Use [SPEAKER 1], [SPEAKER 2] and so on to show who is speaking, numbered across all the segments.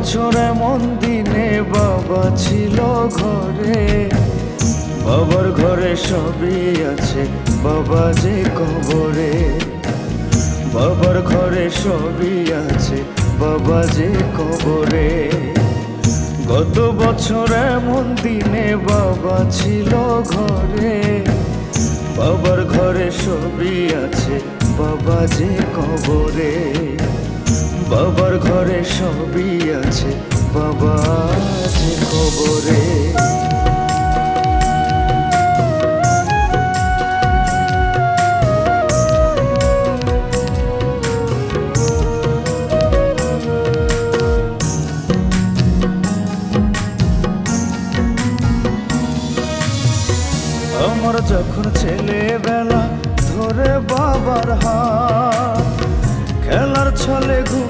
[SPEAKER 1] বছর এমন দিনে বাবা ছিল ঘরে। বাবার ঘরে সবই আছে, বাবা যে কবরে। বাবার ঘরে সবই আছে, বাবা যে কবরে। গত বছর এমন দিনে বাবা ছিল ঘরে। বাবার ঘরে সবই আছে, বাবা যে কবরে। বাবার ঘরে সবই আছে, বাবা যে কবরে আমার যখন ছেলেবেলা ধরে বাবার হাত, খেলার ছলে ঘুমিয়ে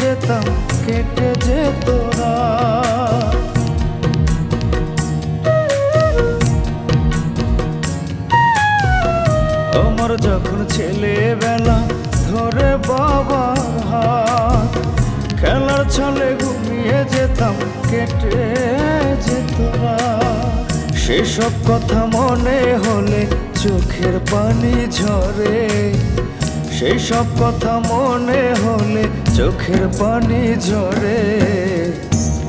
[SPEAKER 1] যেতাম, কেটে যেত রাত। আমার যখন ছেলেবেলা ধরে বাবার হাত, খেলার ছলে ঘুমিয়ে যেতাম, কেটে যেত। সেসব কথা মনে হলে চোখের পানি ঝরে সেই সব কথা মনে হলে চোখের পানি ঝরে।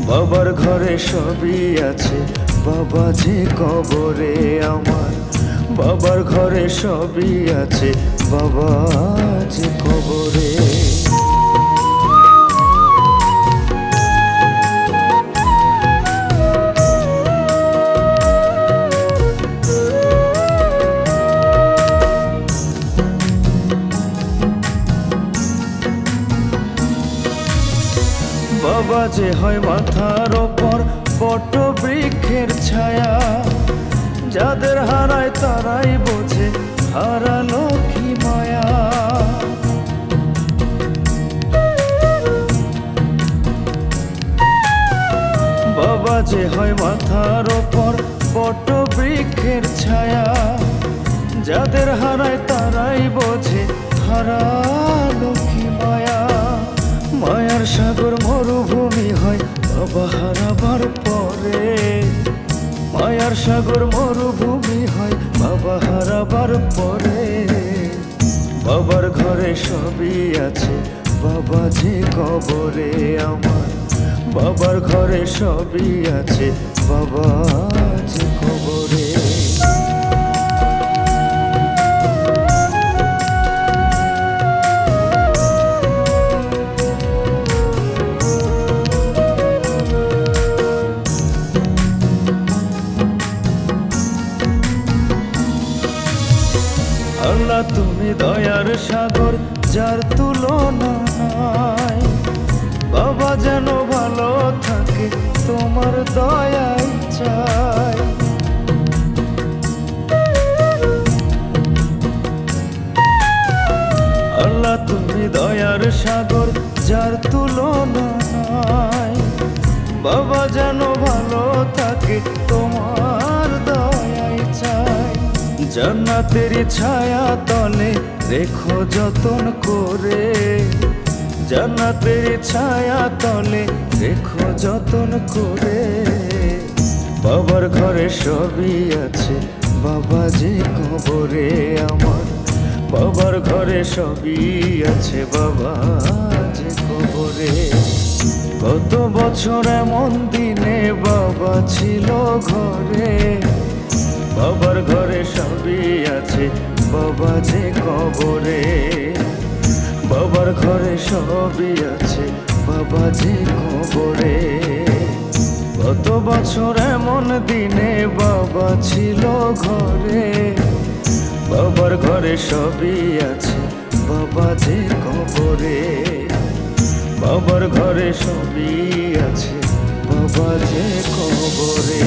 [SPEAKER 1] বাবার ঘরে সবই আছে, বাবা যে কবরে আমার। বাবার ঘরে সবই আছে, বাবা যে কবরে। যে হয় মাথার ওপর বট বৃক্ষের ছায়া। যাদের হারায় তারাই বোঝে বাবা যে হয় মাথার ওপর বট বৃক্ষের ছায়া। যাদের হারায় তারাই বোঝে হারালো বাবা হারাবার পরে। মায়ার সাগর মরুভূমি হয় বাবা হারাবার পরে। বাবার ঘরে সবই আছে, বাবা যে কবরে আমার। বাবার ঘরে সবই আছে, বাবা যে কবরে আল্লাহ তুমি দয়ার সাগর, যার তুলনা নাই। বাবা যেন ভালো থাকে, তোমার দয়াই চাই। আল্লাহ, তুমি দয়ার সাগর, যার তুলনা নাই। বাবা যেন ভালো থাকে, তোমার জান্নাতের ছায়া তলে রেখো যতন করে। জান্নাতের ছায়া তলে রেখো যতন করে। বাবার ঘরে সবই আছে, বাবা যে কবরে আমার। বাবার ঘরে সবই আছে, বাবা যে কবরে। কত বছর এমন দিনে বাবা ছিল ঘরে। বাবা যে কবরে, বাবার ঘরে সবই আছে, বাবা যে কবরে। কত বছর এমন দিনে বাবা ছিল ঘরে, বাবার ঘরে সবই আছে, বাবা যে কবরে। বাবার ঘরে সবই আছে, বাবা যে কবরে।